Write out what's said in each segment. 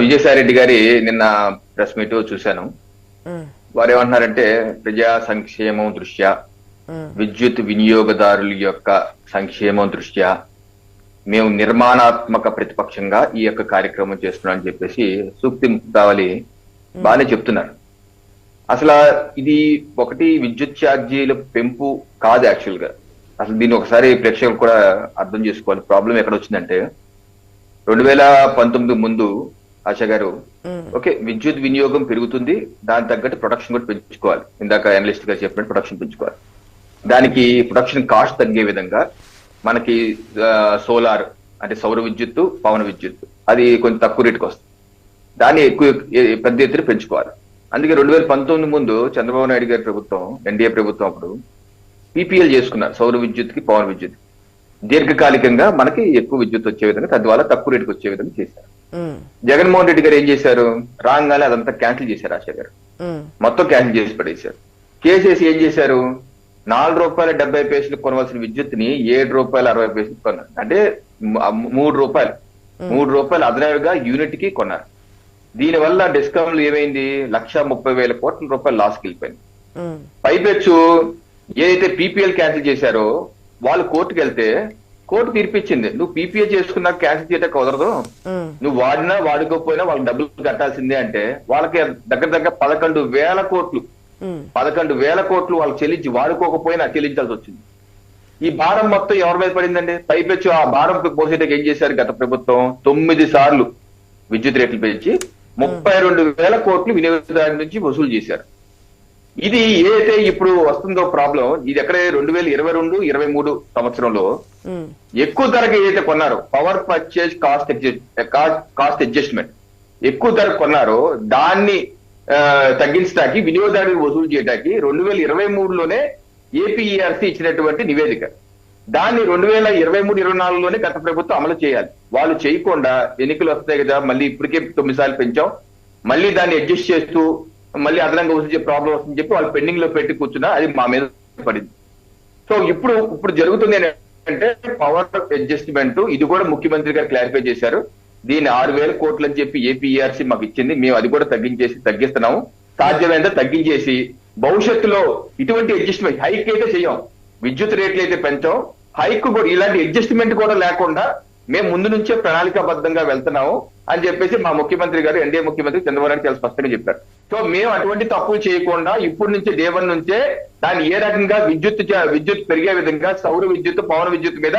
విజయసాయి రెడ్డి గారి నిన్న press meet చూశాను. వారు ఏమంటున్నారంటే ప్రజా సంక్షేమం దృష్ట్యా విద్యుత్ వినియోగదారుల యొక్క సంక్షేమం దృష్ట్యా మేము నిర్మాణాత్మక ప్రతిపక్షంగా ఈ యొక్క కార్యక్రమం చేస్తున్నాం అని చెప్పేసి సూక్తి కావాలి బాగానే చెప్తున్నారు. అసలు ఇది ఒకటి విద్యుత్ ఛార్జీల పెంపు కాదు యాక్చువల్గా అసలు దీన్ని ఒకసారి ప్రేక్షకులు కూడా అర్థం చేసుకోవాలి. ప్రాబ్లం ఎక్కడ వచ్చిందంటే రెండు వేల పంతొమ్మిది ముందు ఆశా గారు ఓకే విద్యుత్ వినియోగం పెరుగుతుంది దాని తగ్గట్టు ప్రొడక్షన్ కూడా పెంచుకోవాలి. ఇందాక అనలిస్ట్గా చెప్పినట్టు ప్రొడక్షన్ పెంచుకోవాలి. దానికి ప్రొడక్షన్ కాస్ట్ తగ్గే విధంగా మనకి సోలార్ అంటే సౌర విద్యుత్తు పవన విద్యుత్తు. అది కొంచెం తక్కువ రేటుకి వస్తుంది. దాన్ని ఎక్కువ పెద్ద ఎత్తున పెంచుకోవాలి. అందుకే రెండు వేల పంతొమ్మిది ముందు చంద్రబాబు నాయుడు గారి ప్రభుత్వం ఎన్డీఏ ప్రభుత్వం అప్పుడు పీపీఎల్ చేసుకున్నారు సౌర విద్యుత్కి పవన విద్యుత్ దీర్ఘకాలికంగా మనకి ఎక్కువ విద్యుత్ వచ్చే విధంగా తద్వారా తక్కువ రేటుకి వచ్చే విధంగా చేశారు. జగన్మోహన్ రెడ్డి గారు ఏం చేశారు? రాగానే అదంతా క్యాన్సిల్ చేశారు ఆశా గారు. మొత్తం క్యాన్సిల్ చేసి పడేశారు. కేసేసి ఏం చేశారు? నాలుగు రూపాయల డెబ్బై పైసలు కొనవలసిన విద్యుత్ని ఏడు రూపాయల అరవై పైసలు కొన్నారు. అంటే మూడు రూపాయలు. మూడు రూపాయలు అదనంగా యూనిట్కి కొన్నారు. దీనివల్ల డిస్కౌంట్లు ఏమైంది? లక్ష ముప్పై వేల కోట్ల రూపాయలు లాస్కి వెళ్ళిపోయింది. పైపెచ్చు ఏదైతే పీపీఎల్ క్యాన్సిల్ చేశారో వాళ్ళు కోర్టుకు వెళ్తే కోర్టు తీర్పిచ్చింది. నువ్వు పీపీఎల్ చేసుకున్నా క్యాన్సిల్ చేయడం కుదరదు. నువ్వు వాడినా వాడుకోకపోయినా వాళ్ళకి డబ్బులు కట్టాల్సిందే అంటే వాళ్ళకి దగ్గర దగ్గర పదకొండు వేల కోట్లు పదకొండు వేల కోట్లు వాళ్ళు చెల్లించి వాడుకోకపోయినా చెల్లించాల్సి వచ్చింది. ఈ భారం మొత్తం ఎవరి మీద పడిందండి? పైపెచ్చు ఆ భారం పోసేటకి ఏం చేశారు గత ప్రభుత్వం? తొమ్మిది సార్లు విద్యుత్ రేట్లు పెంచి ముప్పై రెండు వేల కోట్లు వినియోగదారుల నుంచి వసూలు చేశారు. ఇది ఏదైతే ఇప్పుడు వస్తుందో ప్రాబ్లం ఇది ఎక్కడ రెండు వేల ఇరవై రెండు ఇరవై మూడు సంవత్సరంలో ఎక్కువ ధరకు ఏదైతే కొన్నారో power purchase cost cost adjustment ఎక్కువ ధరకు కొన్నారో దాన్ని తగ్గించడానికి వినియోగదారులు వసూలు చేయడానికి రెండు వేల ఇరవై మూడులోనే ఏపీఈఆర్సీ ఇచ్చినటువంటి నివేదిక. దాన్ని రెండు వేల ఇరవై మూడు ఇరవై నాలుగులోనే గత ప్రభుత్వం అమలు చేయాలి. వాళ్ళు చేయకుండా ఎన్నికలు వస్తాయి కదా మళ్ళీ ఇప్పటికే తొమ్మిది సార్లు పెంచాం. మళ్ళీ దాన్ని అడ్జస్ట్ చేస్తూ మళ్ళీ అదనంగా వచ్చే ప్రాబ్లం వస్తుందని చెప్పి వాళ్ళు పెండింగ్లో పెట్టి కూర్చున్నా అది మా మీద పడింది. సో ఇప్పుడు ఇప్పుడు జరుగుతుంది ఏంటంటే పవర్ అడ్జస్ట్మెంట్ ఇది కూడా ముఖ్యమంత్రి గారు క్లారిఫై చేశారు. దీన్ని ఆరు వేల కోట్లు అని చెప్పి ఏపీఆర్సీ మాకు ఇచ్చింది. మేము అది కూడా తగ్గించేసి తగ్గిస్తున్నాము. సాధ్యమైనంత తగ్గించేసి భవిష్యత్తులో ఇటువంటి అడ్జస్ట్మెంట్ హైక్ అయితే చేయం. విద్యుత్ రేట్లు అయితే పెంచాం. హైక్ కూడా ఇలాంటి అడ్జస్ట్మెంట్ కూడా లేకుండా మేము ముందు నుంచే ప్రణాళికాబద్ధంగా వెళ్తున్నాము అని చెప్పేసి మా ముఖ్యమంత్రి గారు ఎన్డీఏ ముఖ్యమంత్రి చంద్రబాబు చాలా స్పష్టంగా చెప్పారు. సో మేము అటువంటి తప్పులు చేయకుండా ఇప్పటి నుంచి డే వన్ నుంచే దాన్ని ఏ రకంగా విద్యుత్ విద్యుత్ పెరిగే విధంగా సౌర విద్యుత్ పవన విద్యుత్ మీద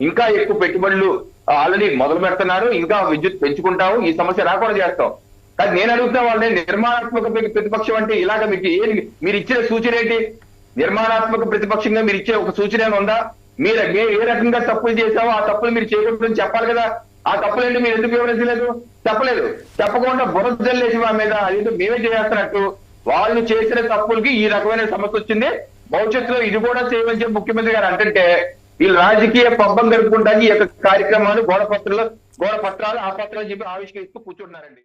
ఇంకా ఎక్కువ పెట్టుబడులు ఆల్రెడీ మొదలు పెడుతున్నారు. ఇంకా విద్యుత్ పెంచుకుంటాము. ఈ సమస్య రాకుండా చేస్తాం. కానీ నేను అడుగుతున్న వాళ్ళని నిర్మాణాత్మక ప్రతిపక్షం అంటే ఇలాగ మీకు ఏది మీరు ఇచ్చిన సూచన ఏంటి? నిర్మాణాత్మక ప్రతిపక్షంగా మీరు ఇచ్చే ఒక సూచన ఏమైనా ఉందా? మీరు మేము ఏ రకంగా తప్పులు చేశావో ఆ తప్పులు మీరు చేయకూడదని చెప్పాలి కదా. ఆ తప్పులేంటి మీరు ఎందుకు వివరించలేదు? చెప్పలేదు. చెప్పకుండా బురద జల్లేసి మా మీద అది మేమే చేస్తున్నట్టు వాళ్ళు చేసిన తప్పులకి ఈ రకమైన సమస్య వచ్చింది. భవిష్యత్తులో ఇది కూడా చేయమని చెప్పి ముఖ్యమంత్రి గారు అంటుంటే వీళ్ళు రాజకీయ పబ్బం గడుపుకుంటానికి ఈ యొక్క కార్యక్రమాలు గోడ పత్రాలు గోడ పత్రాలు ఆ పత్రాలు చెప్పి ఆవిష్కరిస్తూ కూర్చుంటున్నారండి.